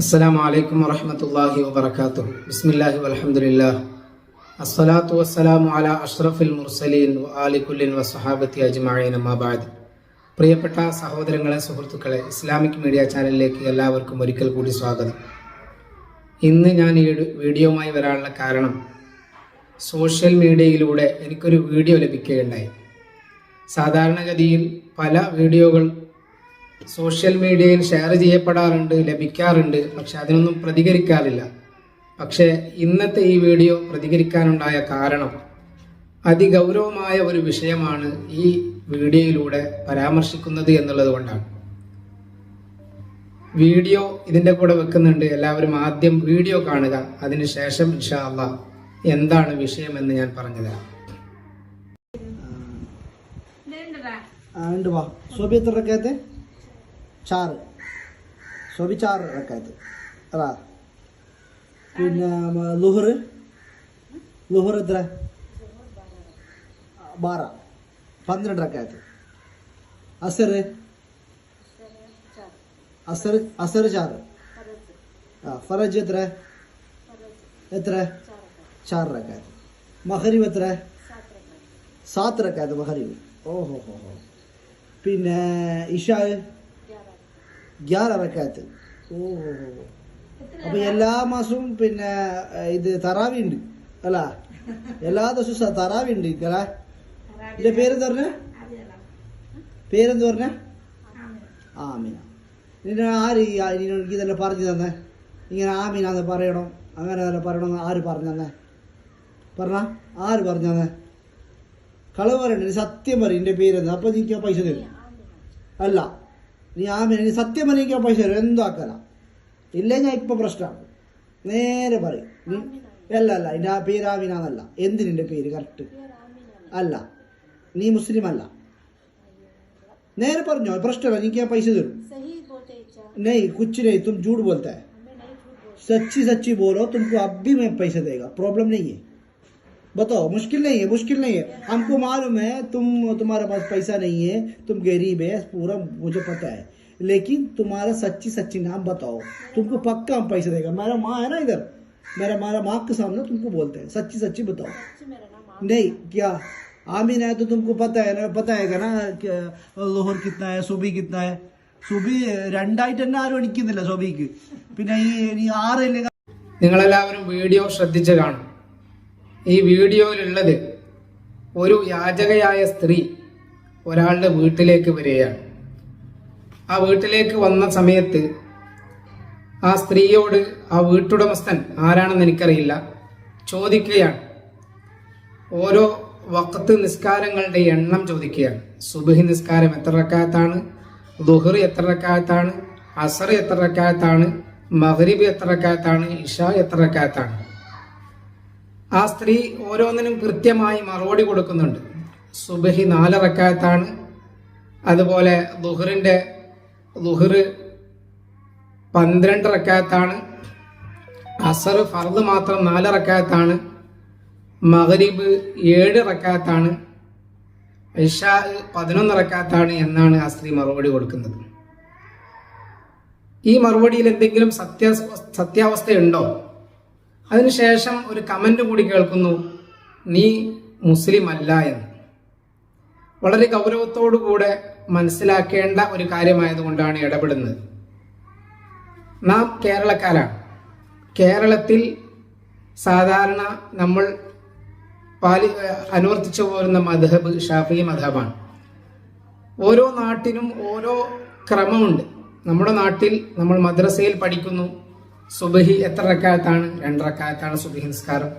അസ്സലാം വലൈക്കും വറഹമത്തല്ലാഹി വബർക്കാത്തു ബിസ്മില്ലാഹി വലഹമുല്ല അസ്സലാത്തു വസ്സലാമു അല അഷ്റഫുൽ മുർസലീൻ ആലിക്കുല്ലിൻ വസ്ഹാബത്തി അജ്മായീൻ അമ്മാബാദ് പ്രിയപ്പെട്ട സഹോദരങ്ങളെ സുഹൃത്തുക്കളെ ഇസ്ലാമിക് മീഡിയ ചാനലിലേക്ക് എല്ലാവർക്കും ഒരിക്കൽ കൂടി സ്വാഗതം. ഇന്ന് ഞാൻ ഈ വീഡിയോമായി വരാനുള്ള കാരണം സോഷ്യൽ മീഡിയയിലൂടെ എനിക്കൊരു വീഡിയോ ലഭിക്കുകയുണ്ടായി. സാധാരണഗതിയിൽ പല വീഡിയോകൾ സോഷ്യൽ മീഡിയയിൽ ഷെയർ ചെയ്യപ്പെടാറുണ്ട് ലഭിക്കാറുണ്ട് പക്ഷെ അതിനൊന്നും പ്രതികരിക്കാറില്ല. പക്ഷെ ഇന്നത്തെ ഈ വീഡിയോ പ്രതികരിക്കാനുണ്ടായ കാരണം അതിഗൗരവമായ ഒരു വിഷയമാണ് ഈ വീഡിയോയിലൂടെ പരാമർശിക്കുന്നത് എന്നുള്ളത് കൊണ്ടാണ്. വീഡിയോ ഇതിന്റെ കൂടെ വെക്കുന്നുണ്ട്. എല്ലാവരും ആദ്യം വീഡിയോ കാണുക അതിനുശേഷം ഇൻഷാ അള്ളാ എന്താണ് വിഷയമെന്ന് ഞാൻ പറഞ്ഞുതരാം. ആണ്ട് വാ. സോബി എത്ര റക്കായത്ത് ചാറ് സോബി ചാറ് റക്കായത്ത് അതാ പിന്നെ ലുഹർ. ലുഹർ എത്ര? ബാറ. പന്ത്രണ്ട് റക്കായത്ത് അസർ അസർ അസർ ചാറ്. ആ ഫറജ് എത്ര? എത്ര? ചാറ് റക്കായത്ത് മഹരീബ് എത്ര? സാത്ത് റക്കായത്ത് മഹരീബ്. ഓഹോ ഹോ ഹോ. പിന്നെ ഇഷാ. ഗ്യാറ റക്കാത്ത്. ഓ. അപ്പൊ എല്ലാ മാസവും പിന്നെ ഇത് തറാവി ഉണ്ട്. അല്ല എല്ലാ ദിവസവും തറാവി ഉണ്ട് അല്ല എന്റെ പേരെന്ത് പറഞ്ഞ? പേരെന്ത് പറഞ്ഞ? ആമിന നിന്നെ ആര് എനിക്ക് ഇതെല്ലാം പറഞ്ഞു തന്നെ? ഇങ്ങനെ ആമിനാന്ന് പറയണം. അങ്ങനെ തന്നെ പറയണമെന്ന് ആര് പറഞ്ഞു തന്നെ? പറഞ്ഞ ആര് പറഞ്ഞു തന്നെ? കളവ് പറയണ്ട സത്യം പറയും എന്റെ പേരെന്ന് അപ്പൊ നീക്ക് പൈസ തരും. അല്ല നീ ആമിന നീ സത്യം പറഞ്ഞ എനിക്ക് ആ പൈസ തരും എന്താക്കല ഇല്ല ഞാൻ ഇപ്പൊ പ്രശ്നമാണ് നേരെ പറയും നീ അല്ല അല്ല എൻ്റെ ആ പേര് ആമിനാന്നല്ല എന്തിനെൻ്റെ പേര് കറക്റ്റ് അല്ല നീ മുസ്ലിം അല്ല നേരെ പറഞ്ഞോ പ്രശ്നമല്ല എനിക്ക് ആ പൈസ തരും सही बोलते हैं चाचा नहीं कुछ नहीं तुम झूठ बोलता है हमें नहीं झूठ बोलते सच्ची सच्ची बोलो तुमको अब भी मैं पैसे देगा प्रॉब्लम नहीं है बताओ मुश्किल नहीं है मुश्किल नहीं है हमको मालूम है तुम तुम्हारे पास पैसा नहीं है तुम गरीब है पूरा मुझे पता है लेकिन तुम्हारा सच्ची सच्ची नाम बताओ तुमको पक्का हम पैसे देगा मेरा माँ है ना इधर मेरा हमारा माँ के सामने तुमको बोलते हैं सच्ची सच्ची बताओ सच्ची मेरा नाम आमिर नहीं क्या आमीन है तो तुमको पता है ना पता है ना कि लोहर कितना है सुबी कितना है സുബി രണ്ടായിട്ട് തന്നെ ആരും അടിക്കുന്നില്ല സോബിക്ക് പിന്നെ ഈ ഈ ആറ് അല്ലെങ്കിൽ നിങ്ങളെല്ലാവരും വീഡിയോ ശ്രദ്ധിച്ച് കാണും ഈ വീഡിയോയിലുള്ളത് ഒരു യാചകയായ സ്ത്രീ ഒരാളുടെ വീട്ടിലേക്ക് വരികയാണ്. ആ വീട്ടിലേക്ക് വന്ന സമയത്ത് ആ സ്ത്രീയോട് ആ വീട്ടുടമസ്ഥൻ ആരാണെന്ന് എനിക്കറിയില്ല ചോദിക്കുകയാണ്. ഓരോ വക്കത്ത് നിസ്കാരങ്ങളുടെ എണ്ണം ചോദിക്കുകയാണ്. സുബഹി നിസ്കാരം എത്ര റക്കാത്താണ് ദുഹർ എത്ര റക്കാത്താണ് അസർ എത്ര റക്കാത്താണ് മഹരിബ് എത്ര റക്കാത്താണ് ഇഷ എത്ര റക്കാത്താണ് ആ സ്ത്രീ ഓരോന്നിനും കൃത്യമായി മറുപടി കൊടുക്കുന്നുണ്ട്. സുബഹി നാല് റക്കാത്താണ് അതുപോലെ ദുഹറിന്റെ ദുഹർ പന്ത്രണ്ട് റക്കാത്താണ് അസർ ഫർദ് മാത്രം നാല് റക്കാത്താണ് മഗ്രിബ് ഏഴ് റക്കാത്താണ് ഇഷാ പതിനൊന്ന് റക്കാത്താണ് എന്നാണ് ആ സ്ത്രീ മറുപടി കൊടുക്കുന്നത്. ഈ മറുപടിയിൽ എന്തെങ്കിലും സത്യ സത്യാവസ്ഥയുണ്ടോ? അതിനുശേഷം ഒരു കമന്റ് കൂടി കേൾക്കുന്നു നീ മുസ്ലിം അല്ല എന്ന്. വളരെ ഗൗരവത്തോടുകൂടെ മനസ്സിലാക്കേണ്ട ഒരു കാര്യമായതുകൊണ്ടാണ് ഇടപെടുന്നത്. നാം കേരളക്കാരാണ്. കേരളത്തിൽ സാധാരണ നമ്മൾ പാലി അനുവർത്തിച്ചു പോരുന്ന മധബ് ഷാഫി മധബാണ് ഓരോ നാട്ടിനും ഓരോ ക്രമമുണ്ട്. നമ്മുടെ നാട്ടിൽ നമ്മൾ മദ്രസയിൽ പഠിക്കുന്നു സുബഹി എത്ര റക്കായത്താണ്? രണ്ട് റക്കായത്താണ് സുബഹി നിസ്കാരം.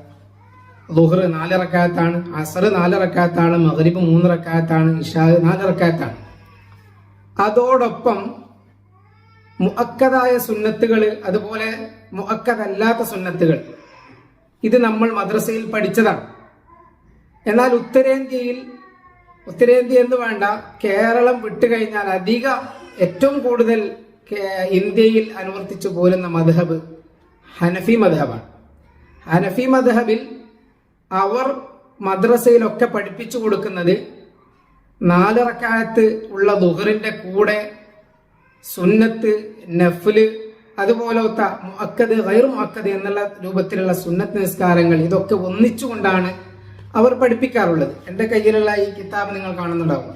ലുഹർ നാല് റക്കായത്താണ് അസർ നാല് റക്കായത്താണ് മഗ്രിബ് മൂന്ന് റക്കായത്താണ് ഇഷാ നാല് റക്കായത്താണ്. അതോടൊപ്പം മുഅക്കദായ സുന്നത്തുകൾ അതുപോലെ മുഅക്കതല്ലാത്ത സുന്നത്തുകൾ. ഇത് നമ്മൾ മദ്രസയിൽ പഠിച്ചതാണ്. എന്നാൽ ഉത്തരേന്ത്യയിൽ ഉത്തരേന്ത്യ എന്ന് വേണ്ട? കേരളം വിട്ടുകഴിഞ്ഞാൽ അധിക ഏറ്റവും കൂടുതൽ ഇന്ത്യയിൽ അനുവർത്തിച്ചു പോരുന്ന മധഹബ് ഹനഫി മധഹബാണ് ഹനഫി മധഹബിൽ അവർ മദ്രസയിലൊക്കെ പഠിപ്പിച്ചു കൊടുക്കുന്നത് നാല് റക്കായത്ത് ഉള്ള ദുഹറിന്റെ കൂടെ സുന്നത്ത് നഫ്ല് അതുപോലത്തെ മുഅക്കദ് ഗൈർ മുഅക്കദ് എന്നുള്ള രൂപത്തിലുള്ള സുന്നത്ത് നിസ്കാരങ്ങൾ ഇതൊക്കെ ഒന്നിച്ചുകൊണ്ടാണ് അവർ പഠിപ്പിക്കാറുള്ളത്. എന്റെ കയ്യിലുള്ള ഈ കിതാബ് നിങ്ങൾ കാണുന്നുണ്ടാവും.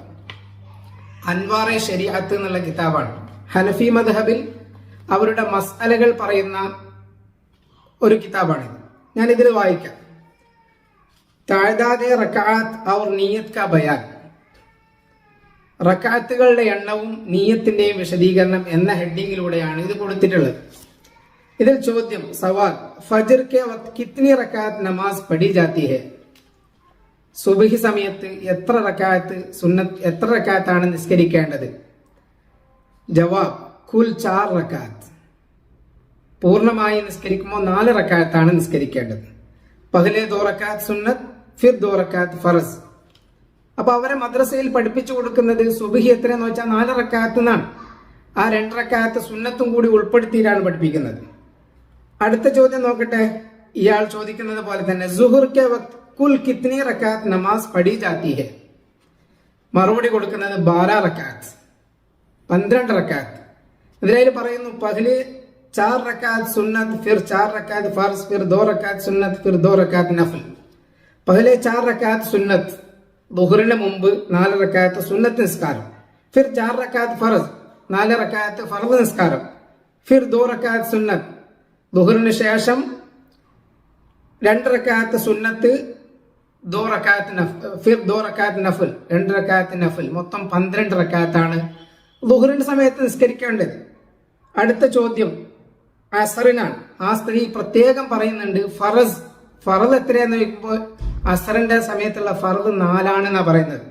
അൻവാറെ ശരിയാത്ത് എന്നുള്ള കിതാബാണ്. ഹനഫി മദ്ഹബിൽ അവരുടെ മസ്അലകൾ പറയുന്ന ഒരു കിതാബാണിത്. ഞാൻ ഇതിൽ വായിക്കാം. താഴ്താതെ റക്കാത്ത് അവർ നീയത്ത് കാ ബയാൻ. റക്കാത്തുകളുടെ എണ്ണവും നീയത്തിന്റെയും വിശദീകരണം എന്ന ഹെഡിങ്ങിലൂടെയാണ് ഇത് കൊടുത്തിട്ടുള്ളത്. ഇതിൽ ചോദ്യം സവാൽ ഫജർ കെ കിത്നി റക്കാത്ത് നമാസ് പഠി ജാത്തി ഹെ? സുബഹി സമയത്ത് എത്ര റക്കാത്ത് സുന്നത്ത് എത്ര റക്കാത്താണ് നിസ്കരിക്കേണ്ടത്? ജവാബ് കുൽ ചാർ റക്കാത്ത്. പൂർണമായി നിസ്കരിക്കുമ്പോൾ നാല് റക്കാത്താണ് നിസ്കരിക്കേണ്ടത്. പതിലെ ദോറക്കാത്ത് സുന്നത് ഫിർ ദോറക്കാത്ത് ഫറസ്. അപ്പൊ അവരെ മദ്രസയിൽ പഠിപ്പിച്ചു കൊടുക്കുന്നത് സുബിഹി എത്രയെന്ന് വെച്ചാൽ നാല് റക്കാത്ത് എന്നാണ്. ആ രണ്ടരക്കാലത്ത് സുന്നത്തും കൂടി ഉൾപ്പെടുത്തിയിട്ടാണ് പഠിപ്പിക്കുന്നത്. അടുത്ത ചോദ്യം നോക്കട്ടെ. ഇയാൾ ചോദിക്കുന്നത് പോലെ തന്നെ സുഹുർ കുൽ കിത്നി റക്കാത്ത് നമാസ് പഠി ജാത്തി ഹെ? മറുപടി കൊടുക്കുന്നത് ബാര റക്കാത്ത്. പന്ത്രണ്ട് റക്കാത്ത്. ഇതിൽ പറയുന്നു പഹൽ ചാർ റക്കാത്ത് സുന്നത്ത് ഫിർ ചാർ റക്കാത്ത് ഫാർസ് ഫിർ ദോ റക്കാത്ത് സുന്നത്ത് ഫിർ ദോ റക്കാത്ത് നഫൽ. പഹലെ ചാർ റക്കാത്ത് സുന്നത്ത് ദുഹറിന് മുമ്പ് നാല് റക്കാത്ത് സുന്നത്ത് നിസ്കാരം. ഫിർ ചാർ റക്കാത്ത് ഫറസ് നാല് റക്കാത്ത് ഫറദ് നിസ്കാരം. ഫിർ ദോ റക്കാത്ത് സുന്നത്ത് ദുഹറിന് ശേഷം രണ്ട് റക്കാത്ത് സുന്നത്ത് ദോ റക്കാത്ത് നഫ് ഫിർ ദോ റക്കാത്ത് നഫൽ രണ്ട് റക്കാത്ത് നഫൽ. മൊത്തം പന്ത്രണ്ട് റക്കാത്താണ് ദുഹറിന്റെ സമയത്ത് നിസ്കരിക്കേണ്ടത്. അടുത്ത ചോദ്യം. അസറിനാണ്. ആ സ്ത്രീ പ്രത്യേകം പറയുന്നുണ്ട് ഫറസ് ഫറദ് എത്രയാന്ന് ചോദിക്കുമ്പോൾ അസറിന്റെ സമയത്തുള്ള ഫറദ് നാലാണെന്നാ പറയുന്നത്.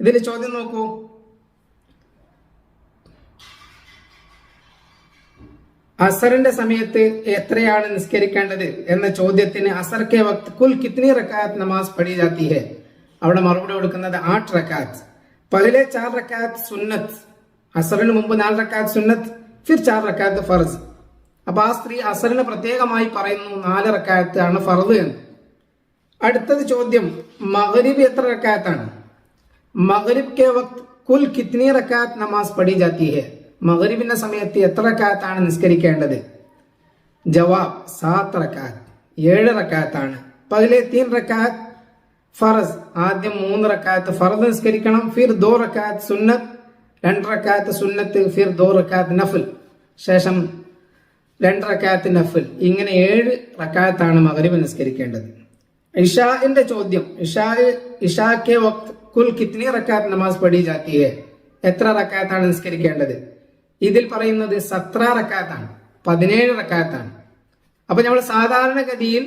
ഇതിൽ ചോദ്യം നോക്കൂ. അസറിന്റെ സമയത്ത് എത്രയാണ് നിസ്കരിക്കേണ്ടത് എന്ന ചോദ്യത്തിന് അസർ കെ വക്ത് കുൽ കിത്നി റക്കാത്ത് നമാസ് പഠി ജാത്തി ഹെ. അവിടെ മറുപടി കൊടുക്കുന്നത് ആട്ട് റക്കാത്ത് പകലെ ചാർ റക്കാത്ത് സുന്നത്ത്. അസറിന് മുമ്പ് നാല് റക്കാത്ത് സുന്നത്ത് ഫിർ ചാർ റക്കാത്ത് ഫർസ്. അപ്പൊ ആ സ്ത്രീ അസറിന് പ്രത്യേകമായി പറയുന്നു നാല് റക്കാത്ത് ആണ് ഫർദ് എന്ന്. അടുത്തത് ചോദ്യം മഗരിബ് എത്ര റക്കാത്താണ്? മഗരിബ് കെ വക്ത് കുൽ കിത്നി റക്കാത്ത് നമാസ് പഠി ജാത്തി ഹെ. മഗരിബിന്റെ സമയത്ത് എത്ര റക്കാത്താണ് നിസ്കരിക്കേണ്ടത്? ജവാബ് സാത്ത് റക്കാത്ത് ഏഴ് റക്കാത്താണ്. പകലെ തീൻ റക്കാത്ത് ഫറസ് ആദ്യം മൂന്ന് റക്കാത്ത് ഫറദ് നിസ്കരിക്കണം ഫിർ ദോ റക്കാത്ത് സുന്നത്ത് രണ്ട് റക്കാത്ത് സുന്നത്ത് ഫിർ ദോ റക്കാത്ത് നഫൽ. ശേഷം രണ്ട് റക്കാത്ത് നഫൽ. ഇങ്ങനെ ഏഴ് റക്കാത്താണ് മകരിബ് നിസ്കരിക്കേണ്ടത്. ഇഷാന്റെ ചോദ്യം. ഇഷാ ഇഷാക്കെ വക്ത് കുൽ കിത്നി റക്കാത്ത് നമാസ് പഠി ജാത്തിയെ എത്ര റക്കാത്താണ് നിസ്കരിക്കേണ്ടത്? ഇതിൽ പറയുന്നത് സത്ര റക്കാത്താണ് പതിനേഴ് റക്കാത്താണ് അപ്പൊ നമ്മൾ സാധാരണഗതിയിൽ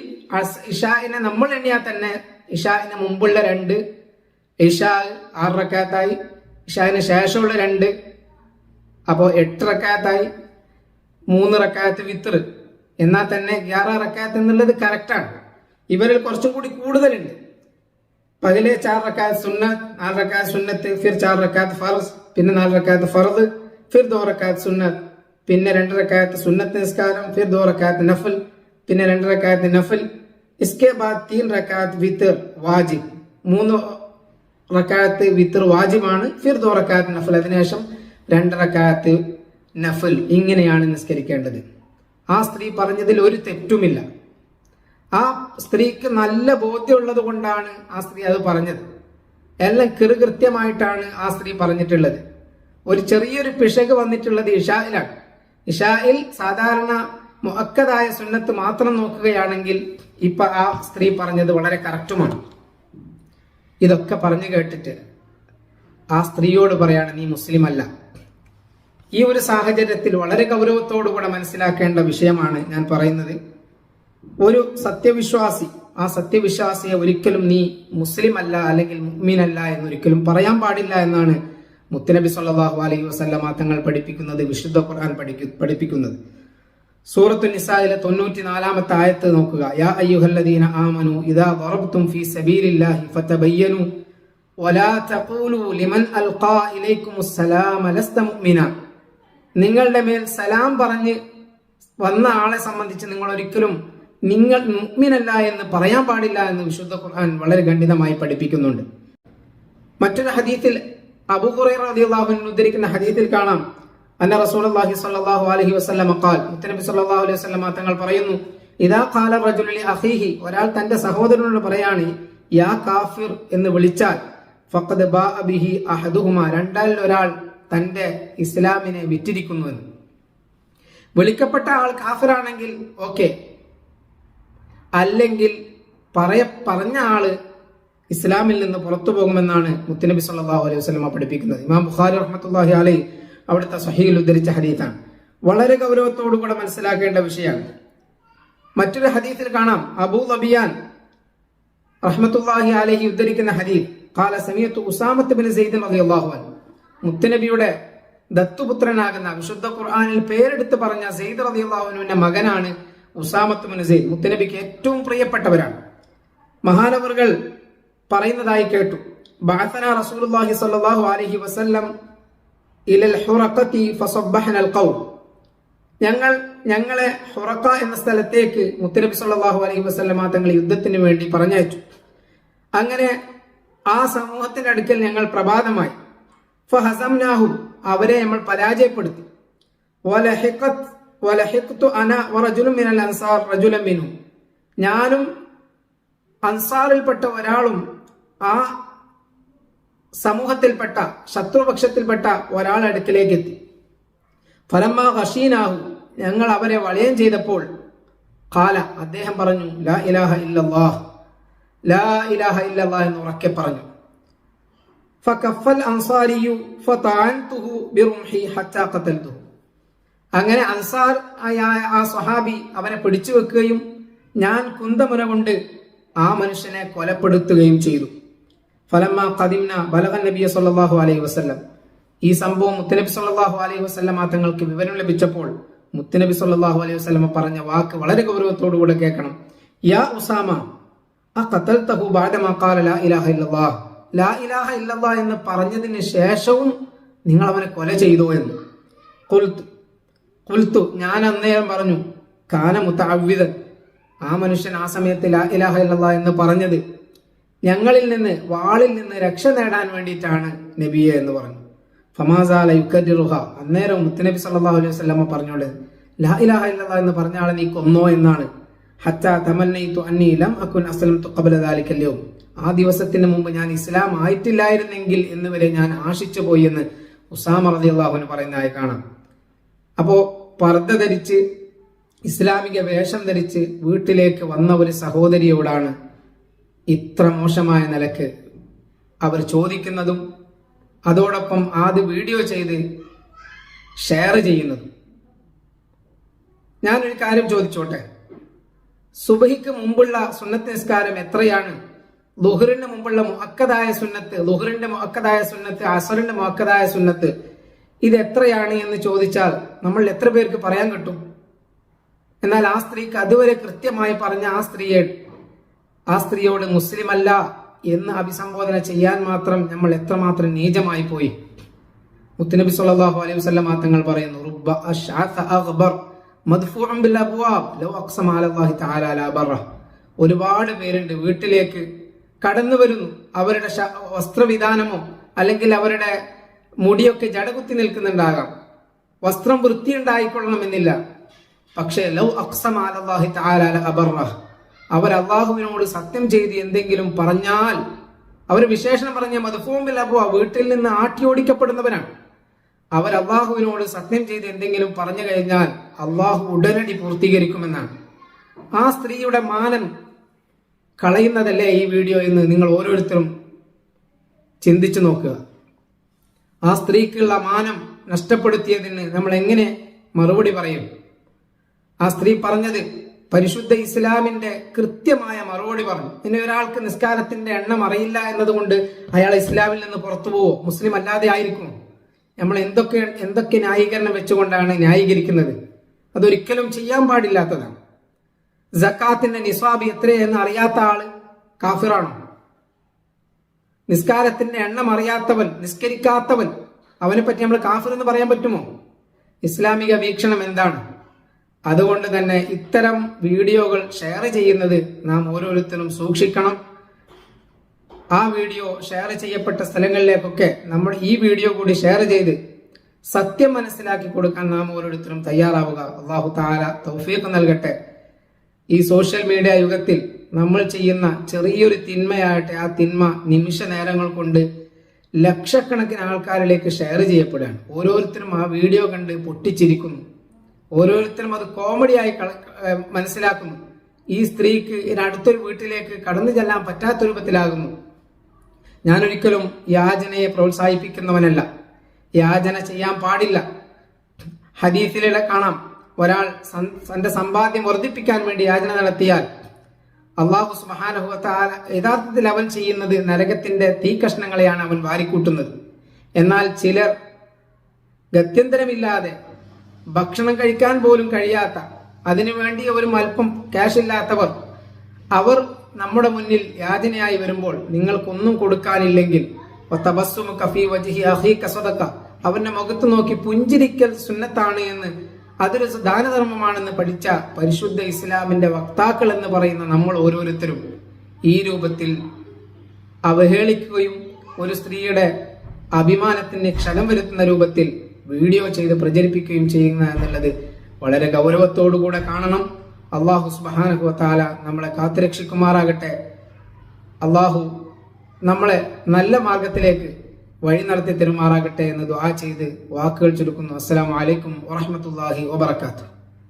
ഇഷാഇനെ നമ്മൾ എണ്ണിയാൽ തന്നെ ഇഷാഇന് മുമ്പുള്ള രണ്ട് ഇഷാ ആറ് റക്കാത്തായി ഇഷാഇന് ശേഷമുള്ള രണ്ട്. അപ്പോൾ എട്ട് റക്കാത്തായി മൂന്ന് റക്കാത്ത് വിത്തർ എന്നാൽ തന്നെ ഗ്യാറ റക്കാത്ത് എന്നുള്ളത് കറക്റ്റാണ് ഇവരിൽ കുറച്ചും കൂടി കൂടുതലുണ്ട്. പകലെ ചാർ റക്കാത്ത് സുന്ന നാല് റക്കാത്ത് സുന്നത്ത് ഫിർ ചാർ റക്കാത്ത് ഫർസ് പിന്നെ നാല് റക്കാത്ത് ഫർദ് ഫിർ ദോ റക്കാത്ത് സുന്നത്ത് പിന്നെ രണ്ട് റക്കാത്ത് സുന്നത്ത് നിസ്കാരം ഫിർ ദോ റക്കാത്ത് നഫൽ പിന്നെ രണ്ട് റക്കാത്ത് നഫൽ. ഇസ്കെ ബാദ് തീൻ റക്കാത്ത് വിത്തർ വാജിബ്. മൂന്ന് റക്കാത്ത് വിത്തർ വാജിബാണ്. ഫിർ ദോ റക്കാത്ത് നഫൽ. അതിനുശേഷം രണ്ടറക്കാത്ത് നഫൽ ഇങ്ങനെയാണ് നിസ്കരിക്കേണ്ടത്. ആ സ്ത്രീ പറഞ്ഞതിൽ ഒരു തെറ്റുമില്ല. ആ സ്ത്രീക്ക് നല്ല ബോധ്യമുള്ളത് കൊണ്ടാണ് ആ സ്ത്രീ അത് പറഞ്ഞത്. എല്ലാം കൃത്യമായിട്ടാണ് ആ സ്ത്രീ പറഞ്ഞിട്ടുള്ളത്. ഒരു ചെറിയൊരു പിശക് വന്നിട്ടുള്ളത് ഇഷായിലാണ് ഇഷായിൽ സാധാരണ മുഅക്കതായ സുന്നത്ത് മാത്രം നോക്കുകയാണെങ്കിൽ ഇപ്പൊ ആ സ്ത്രീ പറഞ്ഞത് വളരെ കറക്റ്റുമാണ്. ഇതൊക്കെ പറഞ്ഞു കേട്ടിട്ട് ആ സ്ത്രീയോട് പറയാണ് നീ മുസ്ലിം അല്ല. ഈ ഒരു സാഹചര്യത്തിൽ വളരെ ഗൗരവത്തോടുകൂടെ മനസ്സിലാക്കേണ്ട വിഷയമാണ് ഞാൻ പറയുന്നത്. ഒരു സത്യവിശ്വാസി ആ സത്യവിശ്വാസിയെ ഒരിക്കലും നീ മുസ്ലിം അല്ല അല്ലെങ്കിൽ മുഹ്മീനല്ല എന്നൊരിക്കലും പറയാൻ പാടില്ല എന്നാണ് മുത്തനബി സല്ലാഹു അലൈഹി വസല്ലമ തങ്ങൾ പഠിപ്പിക്കുന്നത് വിശുദ്ധ ഖുർആൻ പഠിപ്പിക്കുന്നത്. സൂറത്തു നിസായിലെ തൊണ്ണൂറ്റിനാലാമത്തെ ആയത്ത് നോക്കുക. യാ അയ്യുഹല്ലദീന ആമനു ഇദാ ദറബ്തും ഫീ സബീലില്ലാഹി ഫതബയ്യനു വലാ തഖൂലു ലിമൻ അൽഖാ ഇലൈക്കും അസ്സലാമ ലസ്ത മുഅ്മിന. നിങ്ങളുടെ മേൽ സലാം പറഞ്ഞ് വന്ന ആളെ സംബന്ധിച്ച് നിങ്ങൾ ഒരിക്കലും നിങ്ങൾ മുഅ്മിനല്ല എന്ന് പറയാൻ പാടില്ല എന്ന് വിശുദ്ധ ഖുർആൻ വളരെ ഖണ്ഡിതമായി പഠിപ്പിക്കുന്നുണ്ട്. മറ്റൊരു ഹദീത്തിൽ അബൂ ഖുറൈറ റളിയല്ലാഹു അൻഹു ഉദ്ധരിക്കുന്ന ഹദീത്തിൽ കാണാം. അന്ന റസൂലുള്ളാഹി സ്വല്ലല്ലാഹു അലൈഹി വസല്ലം ഖാൽ. മുത്തനബി സ്വല്ലല്ലാഹു അലൈഹി വസ്ലമ തങ്ങൾ പറയുന്നു ഇദാ ഖാല റജുലി അഹീഹി ഒരാൾ തന്റെ സഹോദരനോട് പറയാണ് യാ കാഫിർ എന്ന് വിളിച്ചാൽ ഫഖദ് ബാ അബിഹി അഹദുഹുമ. രണ്ടാളിൽ ഒരാൾ തന്റെ ഇസ്ലാമിനെ വിറ്റിരിക്കുന്നു എന്ന്. വിളിക്കപ്പെട്ട ആൾ കാഫിറാണെങ്കിൽ ഓക്കെ. അല്ലെങ്കിൽ പറയ പറഞ്ഞ ആൾ ഇസ്ലാമിൽ നിന്ന് പുറത്തു പോകുമെന്നാണ് മുത്തുനബി സല്ലാഹു അലൈഹി വസ്ലമ പഠിപ്പിക്കുന്നത്. ഇമാം ബുഖാരി റഹ്മത്തുള്ളാഹി അലൈഹി അവിടുത്തെ സ്വഹീൽ ഉദ്ധരിച്ച ഹദീത്താണ് വളരെ ഗൗരവത്തോടു കൂടെ മനസ്സിലാക്കേണ്ട വിഷയമാണ്. മറ്റൊരു ഹദീസിൽ കാണാം. അബൂ ലബിയാൻ റഹ്മത്തുല്ലാഹി അലൈഹി ഉദ്ധരിക്കുന്ന ഹദീസ്. കാല സമയത്ത് ഉസാമത്ത് ബിൻ സെയ്ദ് റളിയല്ലാഹു അൻഹു. മുത്തനബിയുടെ ദത്തുപുത്രനാകുന്ന വിശുദ്ധ ഖുർആാനിൽ പേരെടുത്ത് പറഞ്ഞ സെയ്ദ് റളിയല്ലാഹുവിന്റെ മകനാണ് ഉസാമത്ത് ബിൻ സെയ്ദ്. മുത്തനബിക്ക് ഏറ്റവും പ്രിയപ്പെട്ടവരാണ്. മഹാനവറുകൾ പറയുന്നതായി കേട്ടു. ബാസന സ്വല്ലല്ലാഹു അലൈഹി വസല്ലം ഇലൽ ഹുറഖത്തി ഫസബ്ബഹന അൽ ഖൗം ഞങ്ങൾ ഞങ്ങളെ ഹുറക്ക എന്ന സ്ഥലത്തേക്ക് മുത്തനബി സല്ലല്ലാഹു അലൈഹി വസല്ലമ തങ്ങൾ യുദ്ധത്തിന് വേണ്ടി പറഞ്ഞയച്ചു. അങ്ങനെ ആ സമൂഹത്തിന്റെ അടുക്കൽ ഞങ്ങൾ പ്രഭാതമായി. ഫഹസംനാഹും അവരെ നമ്മൾ പരാജയപ്പെടുത്തി. ഞാനും അൻസാറിൽപ്പെട്ട ഒരാളും ആ സമൂഹത്തിൽപ്പെട്ട ശത്രുപക്ഷത്തിൽപ്പെട്ട ഒരാളടുക്കിലേക്ക് എത്തി ഫലമ്മ ഹഷീനാഹു ഞങ്ങൾ അവരെ വളയം ചെയ്തപ്പോൾ കാല അദ്ദേഹം പറഞ്ഞു ലാ ഇലാഹ ഇല്ലല്ലാഹ് ലാ ഇലാഹ ഇല്ലല്ലാഹ് എന്ന് ഉറക്കെ പറഞ്ഞു. ഫകഫൽ അൻസാരിയു ഫതഅൻതുഹു ബിറുംഹി ഹത്താ ഖതൽതുഹു അങ്ങനെ അൻസാർ ആയ ആ സ്വഹാബി അവനെ പിടിച്ചു വെക്കുകയും ഞാൻ കുന്തമുന കൊണ്ട് ആ മനുഷ്യനെ കൊലപ്പെടുത്തുകയും ചെയ്തു. ഫലമ്മ കദിംന ബലഗൻ നബിയ സല്ലല്ലാഹു അലൈഹി വസല്ലം. ഈ സംഭവം മുത്തനബി സല്ലല്ലാഹു അലൈഹി വസല്ലം തങ്ങൾക്ക് വിവരം ലഭിച്ചപ്പോൾ മുത്തനബി സല്ലല്ലാഹു അലൈഹി വസ്ലമ പറഞ്ഞ വാക്ക് വളരെ ഗൗരവത്തോടു കൂടെ കേൾക്കണം. യാ ഉസാമ എന്ന് പറഞ്ഞതിന് ശേഷവും നിങ്ങൾ അവനെ കൊല ചെയ്തോ എന്ന്. കുൽത്തു ഞാൻ അന്നേരം പറഞ്ഞു കാന മുത്ത ആ മനുഷ്യൻ ആ സമയത്ത് ലാ ഇലാഹ ഇല്ലാ എന്ന് പറഞ്ഞത് ഞങ്ങളിൽ നിന്ന് വാളിൽ നിന്ന് രക്ഷ നേടാൻ വേണ്ടിയിട്ടാണ് നബിയെ എന്ന് പറഞ്ഞു. ഫമാസാല യുക്കറ്റിറുഹ അന്നേരം മുത്തനബി സല്ലല്ലാഹു അലൈഹി വസല്ലമ പറഞ്ഞോളെ ലാ ഇലാഹ എന്ന് പറഞ്ഞ ആളെ നീ കൊന്നോ എന്നാണ്. ഹത്ത ആ ദിവസത്തിന് മുമ്പ് ഞാൻ ഇസ്ലാം ആയിട്ടില്ലായിരുന്നെങ്കിൽ എന്ന് വരെ ഞാൻ ആശിച്ചു പോയി എന്ന് ഉസാമ റളിയല്ലാഹുവിന് പറയുന്നതായി കാണാം. അപ്പോ പർദ്ദ ധരിച്ച് ഇസ്ലാമിക വേഷം ധരിച്ച് വീട്ടിലേക്ക് വന്ന ഒരു സഹോദരിയോടാണ് ഇത്ര മോശമായ നിലയ്ക്ക് അവർ ചോദിക്കുന്നതും അതോടൊപ്പം ആദ്യ വീഡിയോ ചെയ്ത് ഷെയർ ചെയ്യുന്നതും. ഞാനൊരു കാര്യം ചോദിച്ചോട്ടെ? സുബഹിക്ക് മുമ്പുള്ള സുന്നത്ത് നിസ്കാരം എത്രയാണ്? ലുഹറിന് മുമ്പുള്ള മുഹക്കതായ സുന്നത്ത് ലുഹറിന്റെ മുഹക്കതായ സുന്നത്ത് അസറിന്റെ മുഹക്കതായ സുന്നത്ത് ഇത് എത്രയാണ് എന്ന് ചോദിച്ചാൽ നമ്മൾ എത്ര പേർക്ക് പറയാൻ കിട്ടും? എന്നാൽ ആ സ്ത്രീക്ക് അതുവരെ കൃത്യമായി പറഞ്ഞ ആ സ്ത്രീയെ ആ സ്ത്രീയോട് മുസ്ലിം അല്ല എന്ന് അഭിസംബോധന ചെയ്യാൻ മാത്രം നമ്മൾ എത്രമാത്രം നീചമായി പോയി? മുത്തുനബി സല്ലല്ലാഹു അലൈഹി വസല്ലം തങ്ങൾ പറയുന്നു റുബ്ബ ബിൽ ലൗ അഖ്സമ അലല്ലാഹി തആല ലാ ബറ ഒരുപാട് പേരുണ്ട് വീട്ടിലേക്ക് കടന്നു വരുന്നു. അവരുടെ വസ്ത്രവിധാനമോ അല്ലെങ്കിൽ അവരുടെ മുടിയൊക്കെ ജടകുത്തി നിൽക്കുന്നുണ്ടാകാം. വസ്ത്രം വൃത്തിയുണ്ടായിക്കൊള്ളണമെന്നില്ല. പക്ഷേ ലൗ അക്സം അലല്ലാഹി തആല അവർ അള്ളാഹുവിനോട് സത്യം ചെയ്ത് എന്തെങ്കിലും പറഞ്ഞാൽ അവർ വിശേഷണം പറഞ്ഞ മധുഫോമിൽ ആ വീട്ടിൽ നിന്ന് ആട്ടിയോടിക്കപ്പെടുന്നവരാണ് അവർ അള്ളാഹുവിനോട് സത്യം ചെയ്ത് എന്തെങ്കിലും പറഞ്ഞു കഴിഞ്ഞാൽ അള്ളാഹു ഉടനടി പൂർത്തീകരിക്കുമെന്നാണ്. ആ സ്ത്രീയുടെ മാനം കളയുന്നതല്ലേ ഈ വീഡിയോ എന്ന് നിങ്ങൾ ഓരോരുത്തരും ചിന്തിച്ചു നോക്കുക. ആ സ്ത്രീക്കുള്ള മാനം നഷ്ടപ്പെടുത്തിയതിന് നമ്മൾ എങ്ങനെ മറുപടി പറയും? ആ സ്ത്രീ പറഞ്ഞത് പരിശുദ്ധ ഇസ്ലാമിന്റെ കൃത്യമായ മറുപടി പറഞ്ഞു. ഇനി ഒരാൾക്ക് നിസ്കാരത്തിന്റെ എണ്ണം അറിയില്ല എന്നതുകൊണ്ട് അയാൾ ഇസ്ലാമിൽ നിന്ന് പുറത്തു പോവോ? മുസ്ലിം അല്ലാതെ ആയിരിക്കും നമ്മൾ എന്തൊക്കെ എന്തൊക്കെ ന്യായീകരണം വെച്ചുകൊണ്ടാണ് ന്യായീകരിക്കുന്നത്? അതൊരിക്കലും ചെയ്യാൻ പാടില്ലാത്തതാണ്. ജക്കാത്തിന്റെ നിസ്വാബ് എത്രയെന്ന് അറിയാത്ത ആൾ കാഫിറാണോ? നിസ്കാരത്തിന്റെ എണ്ണം അറിയാത്തവൻ നിസ്കരിക്കാത്തവൻ അവനെ പറ്റി നമ്മൾ കാഫിർ എന്ന് പറയാൻ പറ്റുമോ? ഇസ്ലാമിക വീക്ഷണം എന്താണ്? അതുകൊണ്ട് തന്നെ ഇത്തരം വീഡിയോകൾ ഷെയർ ചെയ്യുന്നത് നാം ഓരോരുത്തരും സൂക്ഷിക്കണം. ആ വീഡിയോ ഷെയർ ചെയ്യപ്പെട്ട സ്ഥലങ്ങളിലേക്കൊക്കെ നമ്മൾ ഈ വീഡിയോ കൂടി ഷെയർ ചെയ്ത് സത്യം മനസ്സിലാക്കി കൊടുക്കാൻ നാം ഓരോരുത്തരും തയ്യാറാവുക. അള്ളാഹു താല തൗഫീഖ് നൽകട്ടെ. ഈ സോഷ്യൽ മീഡിയ യുഗത്തിൽ നമ്മൾ ചെയ്യുന്ന ചെറിയൊരു തിന്മയാകട്ടെ ആ തിന്മ നിമിഷ നേരങ്ങൾ കൊണ്ട് ലക്ഷക്കണക്കിന് ആൾക്കാരിലേക്ക് ഷെയർ ചെയ്യപ്പെടുകയാണ്. ഓരോരുത്തരും ആ വീഡിയോ കണ്ട് പൊട്ടിച്ചിരിക്കുന്നു. ഓരോരുത്തരും അത് കോമഡിയായി മനസ്സിലാക്കുന്നു. ഈ സ്ത്രീക്ക് അടുത്തൊരു വീട്ടിലേക്ക് കടന്നു ചെല്ലാൻ പറ്റാത്ത രൂപത്തിലാകുന്നു. ഞാനൊരിക്കലും യാചനയെ പ്രോത്സാഹിപ്പിക്കുന്നവനല്ല. യാചന ചെയ്യാൻ പാടില്ല. ഹദീസിലെ കാണാം. ഒരാൾ തന്റെ സമ്പാദ്യം വർദ്ധിപ്പിക്കാൻ വേണ്ടി യാചന നടത്തിയാൽ അള്ളാഹു സുബാനഹുവത്താല യഥാർത്ഥത്തിൽ അവൻ ചെയ്യുന്നത് നരകത്തിന്റെ തീ കഷ്ണങ്ങളെയാണ് അവൻ വാരിക്കൂട്ടുന്നത്. എന്നാൽ ചിലർ ഗത്യന്തരമില്ലാതെ ഭക്ഷണം കഴിക്കാൻ പോലും കഴിയാത്ത അതിനുവേണ്ടി ഒരു അല്പം ക്യാഷ് ഇല്ലാത്തവർ അവർ നമ്മുടെ മുന്നിൽ യാചനയായി വരുമ്പോൾ നിങ്ങൾക്കൊന്നും കൊടുക്കാനില്ലെങ്കിൽ. അവന്റെ മുഖത്ത് നോക്കി പുഞ്ചിരിക്കൽ സുന്നത്താണ് എന്ന് അതൊരു ദാനധർമ്മമാണെന്ന് പഠിച്ച പരിശുദ്ധ ഇസ്ലാമിന്റെ വക്താക്കൾ എന്ന് പറയുന്ന നമ്മൾ ഓരോരുത്തരും ഈ രൂപത്തിൽ അവഹേളിക്കുകയും ഒരു സ്ത്രീയുടെ അഭിമാനത്തിന് ക്ഷലം വരുത്തുന്ന രൂപത്തിൽ വീഡിയോ ചെയ്ത് പ്രചരിപ്പിക്കുകയും ചെയ്യുന്ന എന്നുള്ളത് വളരെ ഗൗരവത്തോടുകൂടെ കാണണം. അള്ളാഹു സുബാനഹുവത്താല നമ്മളെ കാത്തുരക്ഷിക്കുമാറാകട്ടെ. അള്ളാഹു നമ്മളെ നല്ല മാർഗത്തിലേക്ക് വഴി നടത്തി തരുമാറാകട്ടെ എന്ന് ദ്വാ ചെയ്ത് വാക്കുകൾ ചുരുക്കുന്നു അസ്സലാമു അലൈക്കും വറഹ്മത്തുള്ളാഹി വബറകാതുഹു.